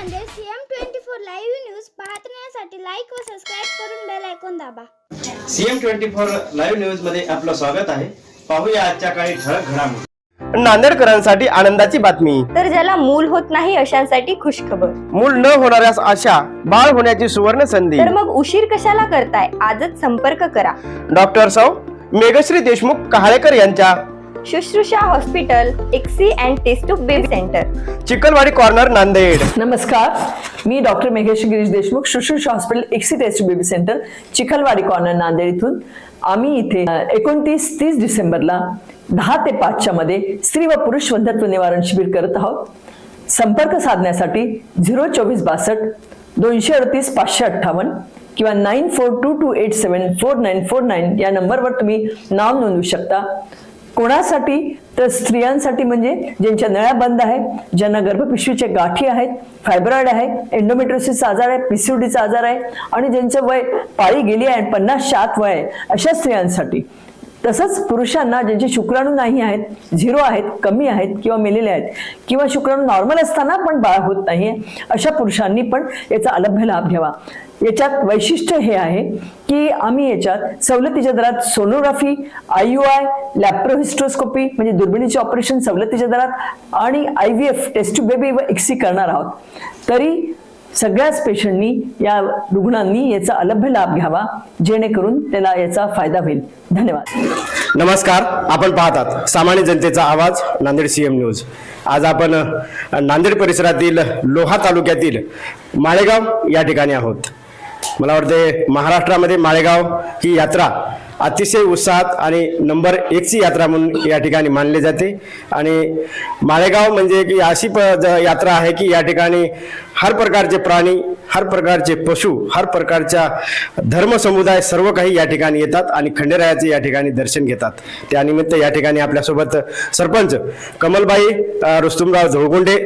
Nanded CM twenty four live news पाहण्यासाठी like व subscribe करून बेल ऐकून दाबा. सीएम ट्वेंटी फोर लाईव्ह न्यूजमध्ये आपलं स्वागत आहे. पाहूया आजच्या काही ठळक घडामोडी. नांदेडकरांसाठी आनंदाची बातमी. तर ज्याला मूल होत नाही अशांसाठी खुशखबर. मूल न होणाऱ्यास आशा बाळ होण्याची सुवर्ण संधी. तर मग उशीर कशाला करताय? आजच संपर्क करा. डॉक्टर सौ मेघश्री देशमुख कहाळेकर यांच्या Shushrusha hospital ICSI and test of baby centre. Chikhalwadi corner Nanded. नमस्कार. मी doctor Meghesh Girish Deshmukh Shushrusha hospital ICSI test baby centre Chikhalwadi corner Nanded इथून. आम्ही इथे एकोणतीस तीस डिसेंबरला दहा ते पाचच्या मध्ये स्त्री व पुरुष वंध्यत्व निवारण शिबिर करत आहोत. संपर्क साधण्यासाठी झिरो चोवीस बासष्ट दोनशे अडतीस पाचशे अठ्ठावन्न किंवा nine four two two eight seven four nine four nine या नंबरवर तुम्ही नाव नोंदवू शकता. कोणासाठी? तर स्त्रियांसाठी म्हणजे ज्यांच्या नळ्या बंद आहेत ज्यांना गर्भपिशवीचे गाठी आहेत फायब्रॉइड आहे एंडोमेट्रोसिसचा आजार आहे पीसीओडीचा आजार आहे आणि ज्यांचं वय पाळी गेली आहे पन्नासच्या आत वय आहे अशा स्त्रियांसाठी तसंच पुरुषांना ज्यांचे शुक्राणू नाही आहेत झिरो आहेत कमी आहेत किंवा मेलेले आहेत किंवा शुक्राणू नॉर्मल असताना पण बाळ होत नाहीये अशा पुरुषांनी पण याचा अलभ्य लाभ घ्यावा. याच्यात वैशिष्ट्य हे आहे की आम्ही याच्यात सवलतीच्या दरात sonography I U I laparohysteroscopy म्हणजे दुर्बिणीचे ऑपरेशन सवलतीच्या दरात आणि I V F test baby व एक्सी करणार आहोत. तरी सगळ्याच पेशंटनी या रुग्णांनी याचा अलभ्य लाभ घ्यावा जेणेकरून त्याला याचा फायदा होईल. धन्यवाद. नमस्कार. आपण पाहतात सामान्य जनतेचा आवाज नांदेड सीएम न्यूज आज आपण नांदेड परिसरातील लोहा तालुक्यातील माळेगाव या ठिकाणी आहोत. मला वाटते महाराष्ट्रामध्ये माळेगाव ही यात्रा अतिशय उत्साहात आणि नंबर एकची यात्रा म्हणून या ठिकाणी मानली जाते. आणि माळेगाव म्हणजे की अशी प ज- यात्रा आहे की या ठिकाणी हर प्रकारचे प्राणी हर प्रकारचे पशु हर प्रकारच्या धर्म समुदाय सर्व काही या ठिकाणी येतात आणि खंडेरायाचे या ठिकाणी दर्शन घेतात. त्यानिमित्त या ठिकाणी आपल्यासोबत सरपंच कमलबाई रुस्तुमराव झोळगुंडे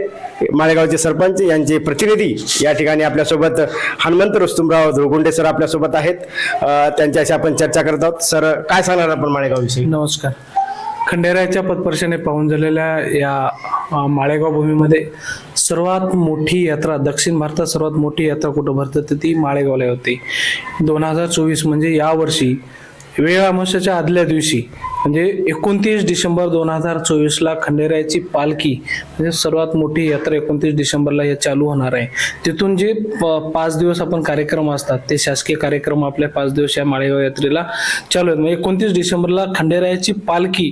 माळेगावचे सरपंच यांचे प्रतिनिधी या ठिकाणी आपल्यासोबत हनुमंत रुस्तुमराव धुळगुंडे सर आपल्यासोबत आहेत. त्यांच्याशी आपण चर्चा करत आहोत. सर काय सांगणार आपण माळेगावविषयी? नमस्कार. खंडेरायाच्या पदपर्शाने पाहून झालेल्या या माळेगाव भूमीमध्ये सर्वात मोठी यात्रा दक्षिण भारतात सर्वात मोठी यात्रा कुठं भरतात तर ती माळेगावला होती. दोन हजार चोवीस म्हणजे यावर्षी वेळ अमावस्याच्या आदल्या दिवशी म्हणजे एकोणतीस डिसेंबर दोन हजार चोवीसला खंडेरायाची पालखी म्हणजे सर्वात मोठी यात्रा एकोणतीस डिसेंबरला हे चालू होणार आहे. तिथून जे प- पाच दिवस आपण कार्यक्रम असतात ते शासकीय कार्यक्रम आपल्या पाच दिवस या माळेगाव यात्रेला चालू आहेत. म्हणजे एकोणतीस डिसेंबरला खंडेरायाची पालखी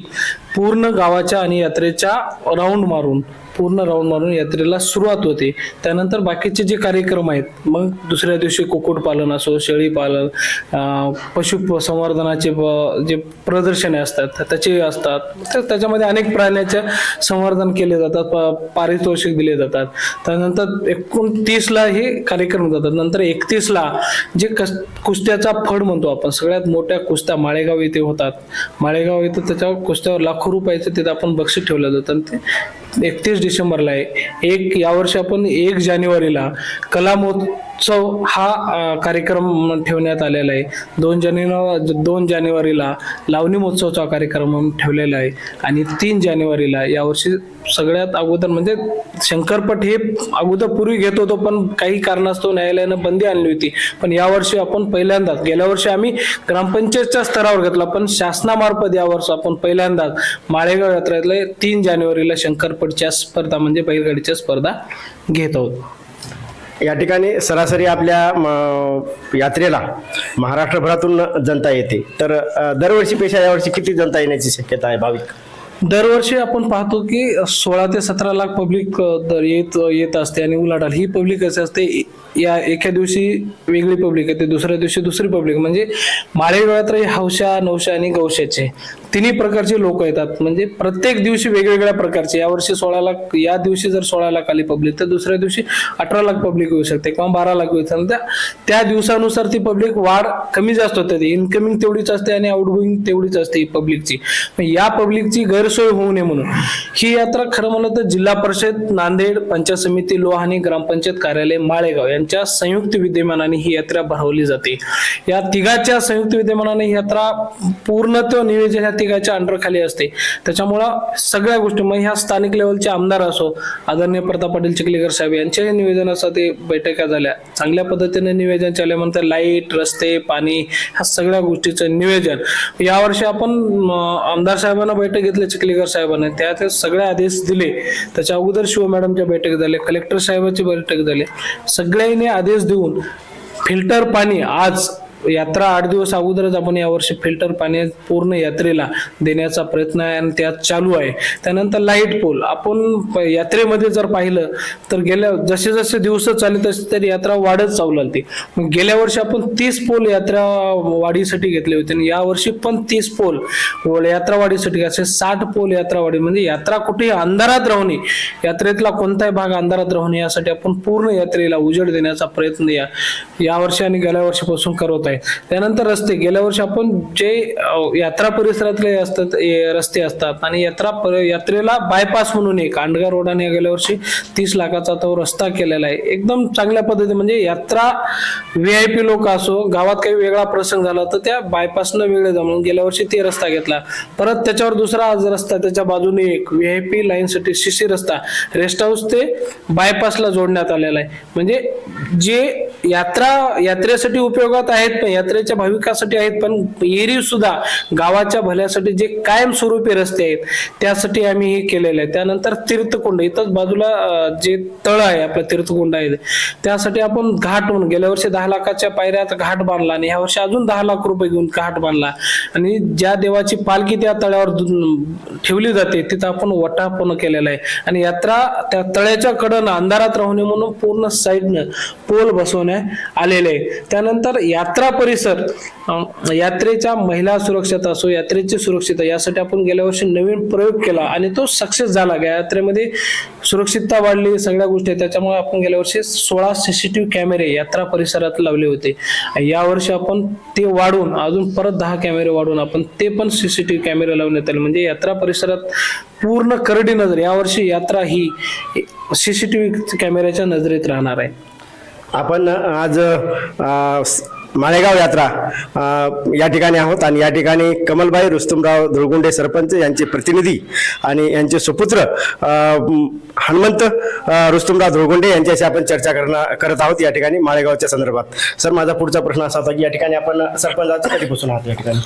पूर्ण गावाच्या आणि यात्रेच्या राऊंड मारून पूर्ण राऊंड मारून यात्रेला सुरुवात होते. त्यानंतर बाकीचे जे कार्यक्रम आहेत मग दुसऱ्या दिवशी कुक्कुटपालन असो शेळी पालन पशु संवर्धनाचे जे प्रदर्शने असतात त्याचे असतात. तर त्याच्यामध्ये अनेक प्राण्याचे संवर्धन केले जातात प- पारितोषिक दिले जातात. त्यानंतर एकोणतीसला हे कार्यक्रम जातात. नंतर एकतीसला जे कस कुस्त्याचा फड म्हणतो आपण सगळ्यात मोठ्या कुस्त्या माळेगाव येथे होतात. माळेगाव येथे त्याच्यावर कुस्त्यावर लाखो रुपयाचं तिथं आपण बक्षीस ठेवलं जातं. आणि ते एकतीस डिसेंबरला आहे. एक यावर्षी आपण एक जानेवारीला कला उत्सव हा कार्यक्रम ठेवण्यात आलेला आहे. दोन जानेवारी दोन जानेवारीला लावणी महोत्सवचा कार्यक्रम ठेवलेला आहे आणि तीन जानेवारीला यावर्षी सगळ्यात अगोदर म्हणजे शंकरपट हे अगोदर पूर्वी घेत होतो पण काही कारणास्तव न्यायालयानं बंदी आणली होती. पण यावर्षी आपण पहिल्यांदाच गेल्या वर्षी आम्ही ग्रामपंचायतच्या स्तरावर घेतला पण शासनामार्फत यावर्षी आपण पहिल्यांदाच माळेगाव यात्रेतले तीन जानेवारीला शंकरपटच्या स्पर्धा म्हणजे बैलगाडीच्या स्पर्धा घेत आहोत. या ठिकाणी सरासरी आपल्या म, यात्रेला महाराष्ट्रभरातून जनता येते. तर दरवर्षीपेक्षा यावर्षी किती जनता येण्याची शक्यता आहे भाविक? दरवर्षी आपण पाहतो की सोळा ते सतरा लाख पब्लिक दर येत येत असते आणि उलाढाल. ही पब्लिक असे असते? या एका दिवशी वेगळी पब्लिक येते दुसऱ्या दिवशी दुसरी पब्लिक म्हणजे माळेगाव हौशा नवशा आणि गौशाचे. तिन्ही प्रकारचे लोक येतात. म्हणजे प्रत्येक दिवशी वेगवेगळ्या प्रकारचे. यावर्षी सोळा लाख या दिवशी जर सोळा लाख आली पब्लिक तर दुसऱ्या दिवशी अठरा लाख पब्लिक येऊ शकते किंवा बारा लाख येऊ शकते. त्या त्या दिवसानुसार ती पब्लिक वाढ कमी जास्त होते. इनकमिंग तेवढीच असते आणि आउटगोईंग तेवढीच असते ही पब्लिकची या पब्लिकची गैरसोय होऊ नये म्हणून. ही यात्रा खरं म्हणलं तर जिल्हा परिषद नांदेड पंचायत समिती लोहानी ग्रामपंचायत कार्यालय माळेगाव यांच्या संयुक्त विद्यमानाने ही यात्रा भरवली जाते. या तिघाच्या संयुक्त विद्यमानाने ही यात्रा पूर्णत्व नियोजन ह्या तिघाच्या अंडरखाली असते. त्याच्यामुळं सगळ्या गोष्टी मग ह्या स्थानिक लेवलचे आमदार असो आदरणीय प्रताप पाटील चिखलीकर साहेब यांच्याही निवेदनासाठी बैठका झाल्या. चांगल्या पद्धतीने नियोजन चालल्यानंतर लाइट रस्ते पाणी ह्या सगळ्या गोष्टीचं नियोजन यावर्षी आपण आमदार साहेबांना बैठक घेतली चिखलीकर साहेबांना त्या सगळे आदेश दिले. त्याच्या अगोदर शिव मॅडमच्या बैठक झाले कलेक्टर साहेबांची बैठक झाली. सगळ्यांनी आदेश देऊन फिल्टर पाणी आज यात्रा आठ दिवस अगोदरच आपण यावर्षी फिल्टर पाणी पूर्ण यात्रेला देण्याचा प्रयत्न आहे आणि त्यात चालू आहे. त्यानंतर लाइट पोल. आपण प- यात्रेमध्ये जर पाहिलं तर गेल्या जसे जसे दिवस चालले तसे तरी यात्रा वाढत चालू लागते मग गेल्या वर्षी आपण तीस पोल यात्रा वाढीसाठी घेतले होते आणि यावर्षी पण तीस पोल व यात्रा वाढीसाठी असे साठ पोल यात्रा वाढी. म्हणजे यात्रा कुठेही अंधारात राहू नये. यात्रेतला कोणताही भाग अंधारात राहू यासाठी आपण पूर्ण यात्रेला उजेड देण्याचा प्रयत्न या यावर्षी आणि गेल्या वर्षीपासून करत आहे. त्यानंतर रस्ते. गेल्या वर्षी आपण जे यात्रा परिसरातले असतात रस्ते असतात आणि यात्रा पर- यात्रेला बायपास म्हणून एक आंडगा रोडाने गेल्या वर्षी तीस लाखाचा तो रस्ता केलेला आहे. एकदम चांगल्या पद्धती म्हणजे यात्रा व्ही आय पी लोक असो गावात काही वेगळा प्रसंग झाला तर त्या बायपासनं वेगळे जा म्हणून गेल्या वर्षी ते रस्ता घेतला. परत त्याच्यावर दुसरा रस्ता त्याच्या बाजूने एक व्ही आय पी लाईनसाठी शिशी रस्ता रेस्ट हाऊस ते बायपासला जोडण्यात आलेला आहे. म्हणजे जे यात्रा यात्रेसाठी उपयोगात आहेत यात्रेच्या भाविकासाठी आहेत पण एरी सुद्धा गावाच्या भल्यासाठी जे कायमस्वरूपी रस्ते आहेत त्यासाठी आम्ही हे केलेलं आहे. त्यानंतर तीर्थकुंड इथंच बाजूला जे तळ आहे आपलं तीर्थकुंड आहे त्यासाठी आपण घाट म्हणून गेल्या वर्षी दहा लाखाच्या पायऱ्यात घाट बांधला आणि ह्या वर्षी अजून दहा लाख रुपये घेऊन घाट बांधला. आणि ज्या देवाची पालखी त्या तळ्यावर ठेवली जाते तिथं आपण वटा पण केलेला आहे. आणि यात्रा त्या तळ्याच्या कडनं अंधारात राहू नये म्हणून पूर्ण साईडनं पोल बसवण्यात आलेले आहे. त्यानंतर यात्रा परिसर यात्रेच्या महिला सुरक्षित असो यात्रेची सुरक्षितता यासाठी आपण गेल्या वर्षी नवीन प्रयोग केला आणि तो सक्सेस झाला. यात्रेमध्ये सुरक्षितता वाढली सगळ्या गोष्टी आहेत. त्याच्यामुळे आपण गेल्या वर्षी सोळा सीसीटीव्ही कॅमेरे यात्रा परिसरात लावले होते. यावर्षी आपण ते वाढून अजून परत दहा कॅमेरे वाढून आपण ते पण सीसीटीव्ही कॅमेरे लावण्यात आले म्हणजे यात्रा परिसरात पूर्ण करडी नजर यावर्षी यात्रा ही सीसीटीव्ही कॅमेऱ्याच्या नजरेत राहणार आहे. आपण आज माळेगाव यात्रा या ठिकाणी आहोत आणि या ठिकाणी कमलबाई रुस्तुमराव धुळगुंडे सरपंच यांचे प्रतिनिधी आणि यांचे सुपुत्र हनुमंत रुस्तुमराव धुळगुंडे यांच्याशी आपण चर्चा करणार करत आहोत या ठिकाणी माळेगावच्या संदर्भात. सर माझा पुढचा प्रश्न असा होता की या ठिकाणी आपण सरपंचाचं कधीपासून आहात या ठिकाणी?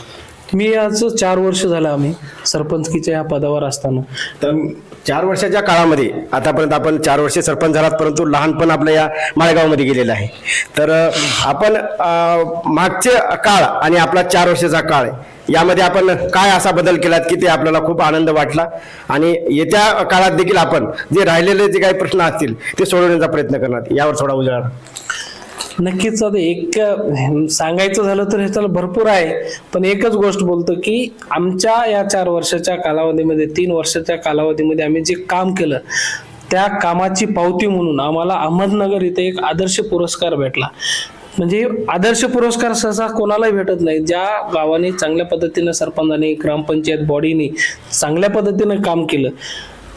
मी आज चार वर्ष झालं आम्ही सरपंचकीच्या या पदावर असताना. तर चार वर्षाच्या काळामध्ये आतापर्यंत आपण चार वर्षे सरपंच झालात परंतु लहानपण आपल्या या माळेगावमध्ये गेलेलं आहे. तर आपण मागचे काळ आणि आपला चार वर्षाचा काळ यामध्ये आपण काय असा बदल केलात की ते आपल्याला खूप आनंद वाटला? आणि येत्या काळात देखील आपण जे राहिलेले जे काही प्रश्न असतील ते सोडवण्याचा प्रयत्न करणार. यावर थोडा उजाळा. नक्कीच आता एक सांगायचं झालं तर ह्याच्याला भरपूर आहे पण एकच गोष्ट बोलतो की आमच्या या चार वर्षाच्या कालावधीमध्ये तीन वर्षाच्या कालावधीमध्ये आम्ही जे काम केलं त्या कामाची पावती म्हणून आम्हाला अहमदनगर इथे एक आदर्श पुरस्कार भेटला. म्हणजे आदर्श पुरस्कार सहसा कोणालाही भेटत नाही ज्या गावाने चांगल्या पद्धतीने सरपंचाने ग्रामपंचायत बॉडीने चांगल्या पद्धतीने काम केलं.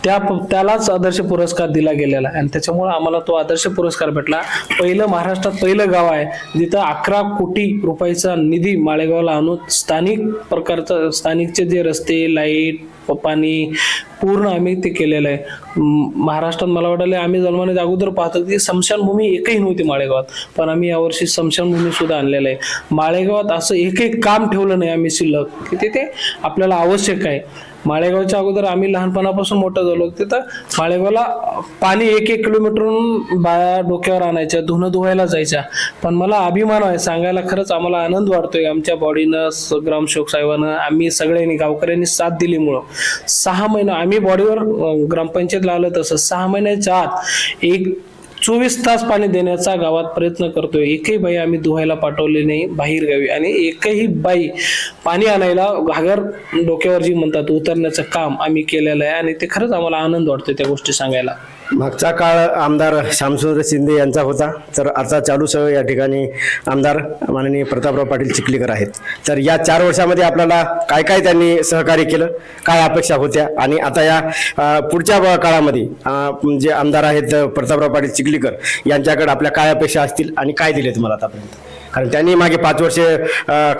त्या त्यालाच आदर्श पुरस्कार दिला गेलेला आहे. आणि त्याच्यामुळे आम्हाला तो आदर्श पुरस्कार भेटला. पहिलं महाराष्ट्रात पहिलं गाव आहे. जिथं अकरा कोटी रुपयाचा निधी माळेगावला आणून स्थानिक प्रकारचं स्थानिकचे जे रस्ते लाइट पाणी पूर्ण आम्ही ते केलेलं आहे. महाराष्ट्रात मला वाटलं आम्ही जन्माने अगोदर पाहतो की स्मशानभूमी एकही नव्हती माळेगावात. पण आम्ही यावर्षी स्मशानभूमी सुद्धा आणलेलं आहे. माळेगावात असं एकही काम ठेवलं नाही आम्ही शिल्लक. की तिथे आपल्याला आवश्यक आहे. माळेगावच्या अगोदर आम्ही लहानपणापासून मोठं झालो तिथं माळेगावला पाणी एक एक किलोमीटरहून बाया डोक्यावर आणायच्या धुणं धुवायला जायच्या. पण मला अभिमान आहे सांगायला खरंच आम्हाला आनंद वाटतोय. आमच्या बॉडीनं स- ग्रामसेवक साहेबानं आम्ही सगळ्यांनी गावकऱ्यांनी साथ दिलीमुळं सहा महिना आम्ही बॉडीवर ग्रामपंचायत लावलं तसं सहा महिन्याच्या आत एक चोवीस तास पाणी देण्याचा गावात प्रयत्न करतोय. एकही बाई आम्ही धुवायला पाठवली नाही बाहेर गावी आणि एकही बाई पाणी आणायला घागर डोक्यावर जी म्हणतात उतरण्याचं काम आम्ही केलेलं आहे. आणि ते खरंच आम्हाला आनंद वाटतोय त्या गोष्टी सांगायला. मागचा काळ आमदार श्यामसुंदर शिंदे यांचा होता. तर आता चालू सह या ठिकाणी आमदार माननीय प्रतापराव पाटील चिखलीकर आहेत. तर या चार वर्षामध्ये आपल्याला काय काय त्यांनी सहकार्य केलं? काय अपेक्षा होत्या? आणि आता या पुढच्या काळामध्ये जे आमदार आहेत प्रतापराव पाटील चिखलीकर यांच्याकडे आपल्या काय अपेक्षा असतील आणि काय दिले तुम्हाला आतापर्यंत? कारण त्यांनी मागे पाच वर्षे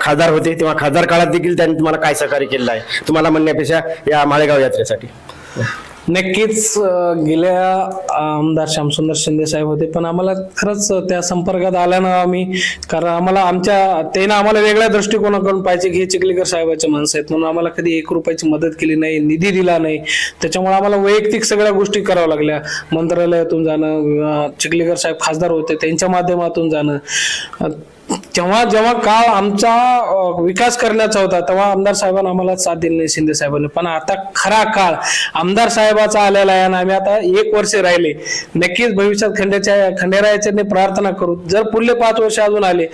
खासदार होते. तेव्हा खासदार काळात देखील त्यांनी तुम्हाला काय सहकार्य केलेलं आहे? तुम्हाला म्हणण्यापेक्षा या माळेगाव यात्रेसाठी. नक्कीच गेल्या आमदार श्यामसुंदर शिंदे साहेब होते पण आम्हाला खरंच त्या संपर्कात आल्यानं आम्ही कारण आम्हाला आमच्या त्यानं आम्हाला वेगळ्या दृष्टिकोनाकडून पाहिजे की हे चिखलीकर साहेबाचे माणसं आहेत म्हणून आम्हाला कधी एक रुपयाची मदत केली नाही निधी दिला नाही. त्याच्यामुळे आम्हाला वैयक्तिक सगळ्या गोष्टी कराव्या लागल्या. मंत्रालयातून जाणं चिखलीकर साहेब खासदार होते त्यांच्या माध्यमातून जाणं. जेव्हा जेव्हा काळ आमचा विकास करण्याचा होता तेव्हा आमदार साहेबांना आम्हाला साथ दिली नाही शिंदे साहेबांनी. पण आता खरा काळ आमदार साहेब साहेबाचा आलेला आहे आणि आम्ही आता एक वर्ष राहिले. नक्कीच भविष्यात खंड्याच्या खंडेरायाच्या प्रार्थना करू. जर पुढले पाच वर्ष अजून आले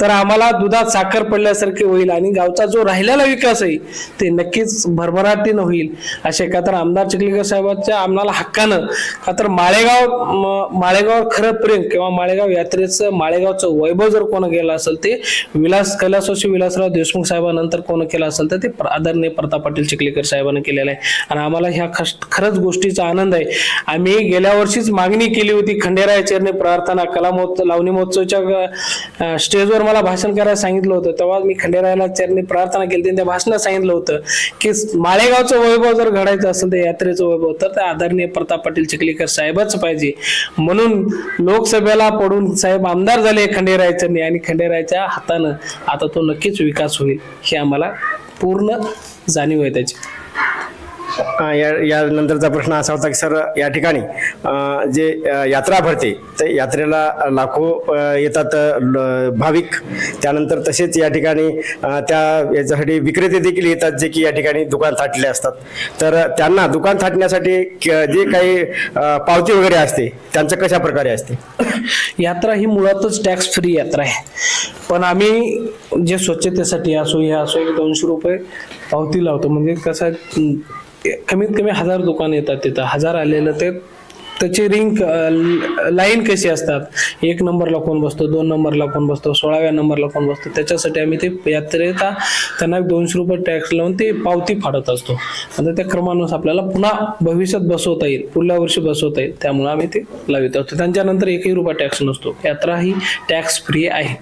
तर आम्हाला दुधात साखर पडल्यासारखे होईल आणि गावचा जो राहिलेला विकास आहे ते नक्कीच भरभराटीनं होईल. असे का तर आमदार चिखलीकर साहेबांच्या आम्हाला हक्कानं का तर माळेगाव माळेगाव खरं प्रेम किंवा माळेगाव यात्रेचं माळेगावचं वैभव जर कोण गेलं असेल ते विलास कैलासोशी विलासराव देशमुख साहेबांनंतर कोण केलं असेल तर ते आदरणीय प्रताप पाटील चिखलीकर साहेबांनी केलेलं आहे. आणि आम्हाला ह्या खस- खरंच गोष्टीचा आनंद आहे. आम्ही गेल्या वर्षीच मागणी केली होती खंडेराय चरणी प्रार्थना कला महोत्सव लावणी महोत्सवच्या स्टेजवर मला भाषण करायला सांगितलं होतं. तेव्हा मी खंडेरायाला चरणी प्रार्थना केली त्यांनी त्या भाषणात सांगितलं होतं की माळेगावचं वैभव जर घडायचं असेल तर यात्रेचं वैभव तर ते आदरणीय प्रताप पाटील चिखलीकर साहेबच पाहिजे. म्हणून लोकसभेला पडून साहेब आमदार झाले खंडेराय चरणी आणि खंडेरायच्या हातानं आता तो नक्कीच विकास होईल हे आम्हाला पूर्ण जाणीव आहे त्याची. या यानंतरचा प्रश्न असा होता की सर या ठिकाणी जे यात्रा भरते तर यात्रेला लाखो येतात भाविक. त्यानंतर तसेच या ठिकाणी त्या याच्यासाठी विक्रेते देखील येतात जे की या ठिकाणी दुकान थाटले असतात. तर त्यांना दुकान थाटण्यासाठी क- जे काही पावती वगैरे असते त्यांचं कशा प्रकारे असते? यात्रा ही मुळातच टॅक्स फ्री यात्रा आहे. पण आम्ही जे स्वच्छतेसाठी असो हे असो एक दोनशे रुपये पावती लावतो. म्हणजे कसं कमीत कमी हजार दुकान येतात तिथं. हजार आलेलं ते त्याची रिंग लाईन कशी असतात? एक नंबरला कोण बसतो दोन नंबरला कोण बसतो सोळाव्या नंबरला कोण बसतो त्याच्यासाठी आम्ही ते यात्रेचा त्यांना दोनशे रुपये टॅक्स लावून ते पावती फाडत असतो. आणि त्या क्रमानुसार आपल्याला पुन्हा भविष्यात बसवता येईल पुढल्या वर्षी बसवता येईल त्यामुळे आम्ही ते लावित असतो. त्यांच्यानंतर एकही रुपया टॅक्स नसतो. यात्रा ही टॅक्स फ्री आहे.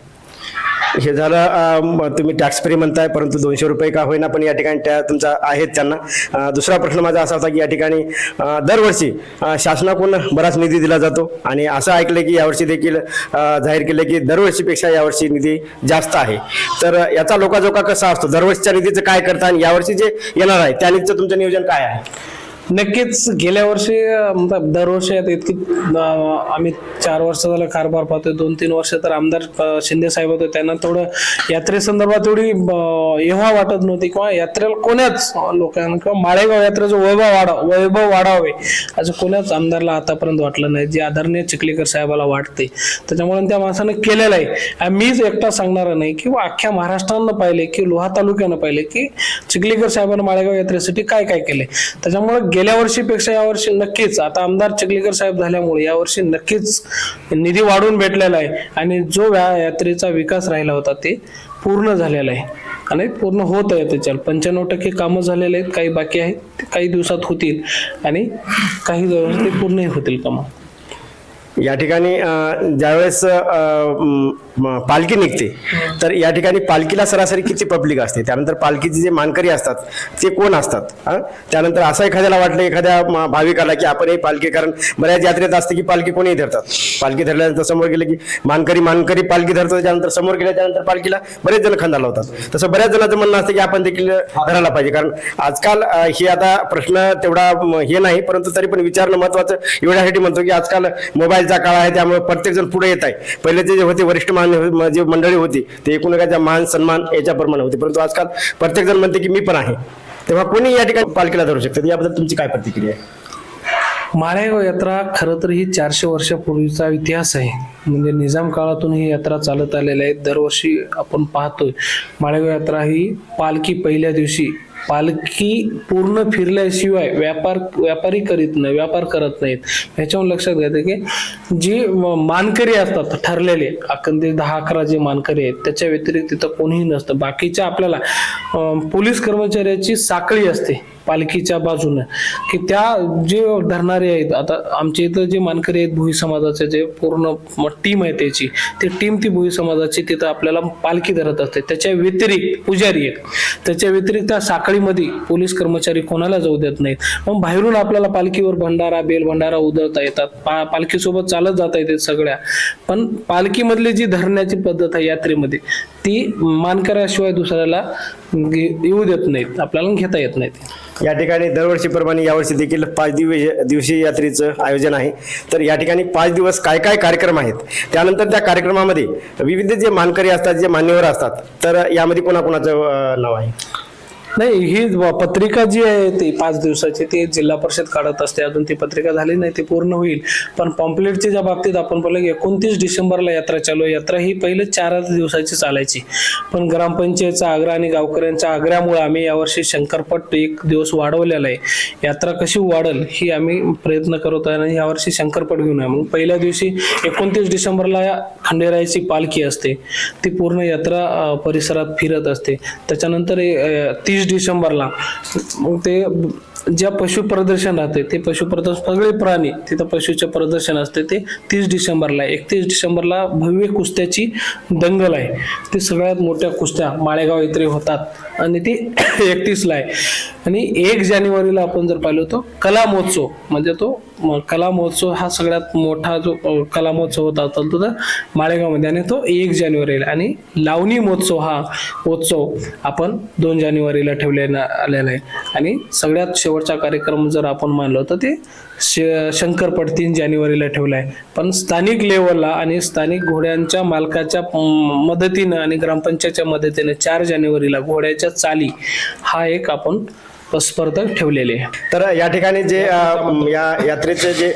हे झालं तुम्ही टॅक्स फ्री म्हणताय परंतु दोनशे रुपये का होईना पण या ठिकाणी त्या तुमचा आहेत त्यांना. दुसरा प्रश्न माझा असा होता की या ठिकाणी दरवर्षी शासनाकडून बराच निधी दिला जातो. आणि असं ऐकलं की यावर्षी देखील जाहीर केलं की दरवर्षीपेक्षा यावर्षी निधी जास्त आहे. तर याचा लोकाजोका कसा असतो? दरवर्षीच्या निधीचं काय करता आणि यावर्षी जे येणार आहे त्या निधीचं तुमचं नियोजन काय आहे? नक्कीच गेल्या वर्षी मतलब दरवर्षी आता इतकी आम्ही चार वर्ष झालं कारभार पाहतोय. दोन तीन वर्ष तर आमदार शिंदे साहेब होते. त्यांना थोडं यात्रेसंदर्भात थोडी एव्हा वाटत नव्हती. किंवा यात्रेला कोण्याच लोकांना किंवा माळेगाव यात्रेचं वैभव वाढा वैभव वाढावे असं कोण्याच आमदारला आतापर्यंत वाटलं नाही. जे आदरणीय चिखलीकर साहेबाला वाटते. त्याच्यामुळे त्या माणसानं केलेलं आहे. मीच एकटा सांगणार नाही किंवा अख्ख्या महाराष्ट्रानं पाहिले की लोहा तालुक्यानं पाहिले की चिखलीकर साहेबांना माळेगाव यात्रेसाठी काय काय केले त्याच्यामुळे गेल्या वर्षीपेक्षा यावर्षी नक्कीच आता आमदार चिखलीकर साहेब झाल्यामुळे यावर्षी नक्कीच निधी वाढून भेटलेला आहे आणि जो या यात्रेचा विकास राहिला होता ते पूर्ण झालेला आहे. आणि पूर्ण होत आहे त्याच्यावर पंच्याण्णव टक्के कामं झालेले आहेत काही बाकी आहेत काही दिवसात होतील आणि काही दिवसात ते पूर्णही होतील कामं. या ठिकाणी ज्यावेळेस पालखी निघते तर या ठिकाणी पालखीला सरासरी किती पब्लिक असते? त्यानंतर पालखीचे जे मानकरी असतात ते कोण असतात? त्यानंतर असं एखाद्याला वाटलं एखाद्या भाविकाला की आपण ही पालखी कारण बऱ्याच यात्रेत असते की पालखी कोणीही धरतात. पालखी धरल्यानंतर समोर गेले की मानकरी मानकरी पालखी धरतो त्यानंतर समोर गेल्या त्यानंतर पालखीला बरेच जण खांदा लावतात तसं बऱ्याच जणांचं म्हणणं असतं की आपण देखील धरायला पाहिजे कारण आजकाल हे आता प्रश्न तेवढा हे नाही परंतु तरी पण विचारणं महत्वाचं. एवढ्यासाठी म्हणतो की आजकाल मोबाईल मोबाईलचा काळ आहे त्यामुळे प्रत्येक जण पुढे येत आहे. पहिले ते जे होते वरिष्ठ मान जे मंडळी होती ते एकूण मान सन्मान याच्या प्रमाणे होते. परंतु आजकाल प्रत्येक जण म्हणते की मी पण आहे. तेव्हा कोणी या ठिकाणी पालखीला धरू शकतात याबद्दल तुमची काय प्रतिक्रिया आहे? माळेगाव यात्रा खरं तर ही चारशे वर्षापूर्वीचा इतिहास आहे. म्हणजे निजाम काळातून ही यात्रा चालत आलेली आहे. दरवर्षी आपण पाहतोय. माळेगाव यात्रा ही पालखी पहिल्या दिवशी पालखी पूर्ण फिरल्याशिवाय व्यापार व्यापारी करीत नाही व्यापार करत नाहीत. ह्याच्यावर लक्षात घ्यायचं की जी मानकरी असतात ठरलेले अखंडित दहा अकरा जे मानकरी आहेत त्याच्या व्यतिरिक्त तिथं कोणीही नसतं. बाकीच्या आपल्याला पोलीस कर्मचाऱ्याची साखळी असते पालखीच्या बाजूनं. की त्या जे धरणारे आहेत आता आमच्या इथं जे मानकरी आहेत भुई समाजाचे जे पूर्ण टीम आहे त्याची ती टीम ती भुई समाजाची तिथं आपल्याला पालखी धरत असते. त्याच्या व्यतिरिक्त पुजारी आहेत. त्याच्या व्यतिरिक्त त्या साखळीमध्ये पोलीस कर्मचारी कोणाला जाऊ देत नाहीत? मग बाहेरून आपल्याला पालखीवर भंडारा बेल भंडारा उधळता येतात. पा पालखीसोबत चालत जाता येते सगळ्या. पण पालखीमधली जी धरण्याची पद्धत आहे यात्रेमध्ये ती मानकऱ्याशिवाय दुसऱ्याला येऊ देत नाहीत. आपल्याला घेता येत नाहीत. या ठिकाणी दरवर्षीप्रमाणे यावर्षी देखील पाच दिवस दिवसीय यात्रेचं आयोजन आहे. तर या ठिकाणी पाच दिवस काय काय कार्यक्रम आहेत? त्यानंतर त्या कार्यक्रमामध्ये विविध जे मानकरी असतात जे मान्यवर असतात तर यामध्ये कोणाकोणाचं नाव आहे? नाही ही पत्रिका जी आहे ती पाच दिवसाची ती जिल्हा परिषद काढत असते. अजून ती पत्रिका झाली नाही ती पूर्ण होईल. पण पॉम्पलेटच्या ज्या बाबतीत आपण बोललो की एकोणतीस डिसेंबरला यात्रा चालू आहे. यात्रा ही पहिले चारच दिवसाची चालायची. पण ग्रामपंचायतचा आग्रह आणि गावकऱ्यांच्या आग्रहामुळे आम्ही यावर्षी शंकरपट एक दिवस वाढवलेला आहे. यात्रा कशी वाढल ही आम्ही प्रयत्न करत आहे आणि यावर्षी शंकरपट घेऊन आहे. मग पहिल्या दिवशी एकोणतीस डिसेंबरला या खंडेरायाची पालखी असते. ती पूर्ण यात्रा परिसरात फिरत असते. त्याच्यानंतर तीस डिसेंबरला. मग ते ज्या पशु प्रदर्शन राहते ते पशु प्रदर्शन सगळे प्राणी तिथं पशुचे प्रदर्शन असते ते तीस डिसेंबरला एकतीस डिसेंबरला भव्य कुस्त्याची दंगल आहे. ती सगळ्यात मोठ्या कुस्त्या माळेगाव इथे होतात. आणि ती एकतीसला आहे. आणि एक जानेवारीला आपण जर पाहिलं तो कला महोत्सव म्हणजे तो कला महोत्सव हा सगळ्यात मोठा जो कला महोत्सव होता तो तर माळेगावमध्ये. आणि तो एक जानेवारीला आणि लावणी महोत्सव हा उत्सव आपण दोन जानेवारीला ठेवलेला आलेला आहे. आणि सगळ्यात शेवटचा कार्यक्रम जर आपण मानलो तर ते श- शंकरपट तीन जानेवारीला ठेवला आहे पण स्थानिक लेवलला आणि स्थानिक घोड्यांच्या मालकाच्या मदतीनं आणि ग्रामपंचायतच्या मदतीनं चार जानेवारीला घोड्याच्या चाली हा एक आपण स्पर्धक ठेवलेले आहे. तर या ठिकाणी जे या यात्रेचे जे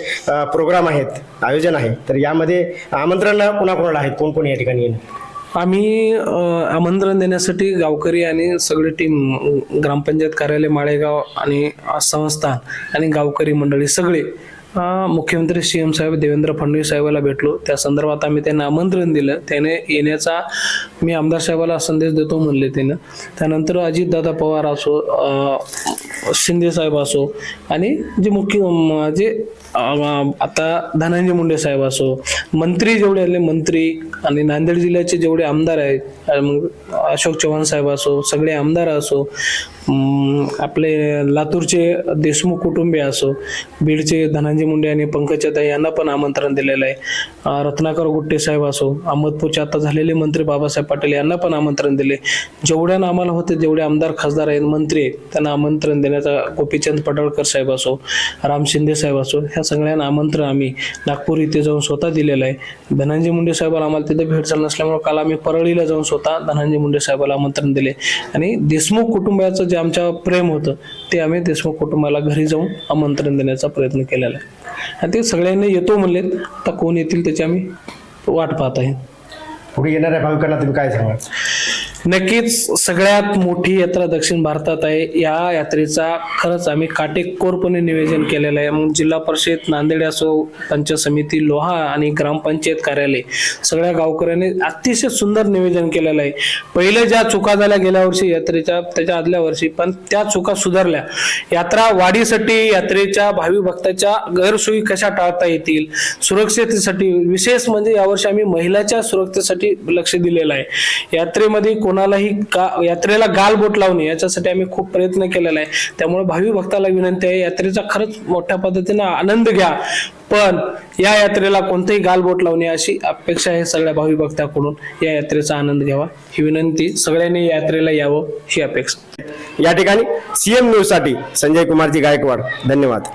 प्रोग्राम आहेत आयोजन आहे तर यामध्ये आमंत्रण कोणाकोणाला आहेत? कोण कोण या ठिकाणी येईल आम्ही आमंत्रण देण्यासाठी गावकरी आणि सगळी टीम ग्रामपंचायत कार्यालय माळेगाव आणि संस्थान आणि गावकरी मंडळी सगळे मुख्यमंत्री सी एम साहेब देवेंद्र फडणवीस साहेबाला भेटलो. त्या संदर्भात आम्ही त्यांना आमंत्रण दिलं. त्याने येण्याचा मी आमदार साहेबाला संदेश देतो म्हणले त्यानं त्यानंतर अजितदादा पवार असो शिंदे साहेब असो आणि जे मुख्य जे आता धनंजय मुंडे साहेब असो मंत्री जेवढे आले मंत्री आणि नांदेड जिल्ह्याचे जेवढे आमदार आहेत मग अशोक चव्हाण साहेब असो सगळे आमदार असो आपले लातूरचे देशमुख कुटुंबीय असो बीडचे धनंजय मुंडे आणि पंकजाताई यांना पण आमंत्रण दिलेलं आहे. रत्नाकर गुट्टे साहेब असो अहमदपूरचे आता झालेले मंत्री बाबासाहेब पाटील यांना पण आमंत्रण दिले. जेवढ्या आम्हाला होते जेवढे आमदार खासदार आहेत मंत्री आहेत. त्यांना आमंत्रण देण्याचा गोपीचंद पडळकर साहेब असो राम शिंदे साहेब असो ह्या सगळ्यांना आमंत्रण आम्ही नागपूर इथे जाऊन स्वतः दिलेलं आहे. धनंजय मुंडे साहेबाला आम्हाला तिथे भेट झाली नसल्यामुळे काल आम्ही परळीला जाऊन स्वतः धनंजय मुंडे साहेबाला आमंत्रण दिले. आणि देशमुख कुटुंबाचं जे आमच्या प्रेम होतं ते आम्ही देशमुख कुटुंबाला घरी जाऊन आमंत्रण देण्याचा प्रयत्न केलेला आहे. आणि ते सगळ्यांनी येतो म्हणलेत आता कोण येतील त्याची आम्ही वाट पाहत आहे. पुढे येणाऱ्या भाविकांना तुम्ही काय सांगाल? नक्कीच सगळ्यात मोठी यात्रा दक्षिण भारतात आहे. या यात्रेचा खरंच आम्ही काटेकोरपणे नियोजन केलेलं आहे. मग जिल्हा परिषद नांदेड असो पंचायत समिती लोहा आणि ग्रामपंचायत कार्यालय सगळ्या गावकऱ्यांनी अतिशय सुंदर नियोजन केलेलं आहे. पहिले ज्या चुका झाल्या गेल्या वर्षी यात्रेच्या त्याच्या आदल्या वर्षी पण त्या चुका सुधारल्या. यात्रा वाढीसाठी यात्रेच्या भावी भक्ताच्या गैरसोयी कशा टाळता येतील? सुरक्षतेसाठी विशेष म्हणजे यावर्षी आम्ही महिलाच्या सुरक्षेसाठी लक्ष दिलेलं आहे. यात्रेमध्ये कोण कोणालाही का यात्रेला गाल बोट लावणे याच्यासाठी आम्ही खूप प्रयत्न केलेला आहे. त्यामुळे भावी भक्ताला विनंती आहे यात्रेचा खरंच मोठ्या पद्धतीनं आनंद घ्या. पण या यात्रेला कोणतेही गालबोट लावणे अशी अपेक्षा आहे सगळ्या भावी भक्ताकडून. या यात्रेचा आनंद घ्यावा. ही विनंती सगळ्यांनी यात्रेला यावं ही अपेक्षा. या ठिकाणी सीएम न्यूजसाठी संजय कुमारजी गायकवाड. धन्यवाद.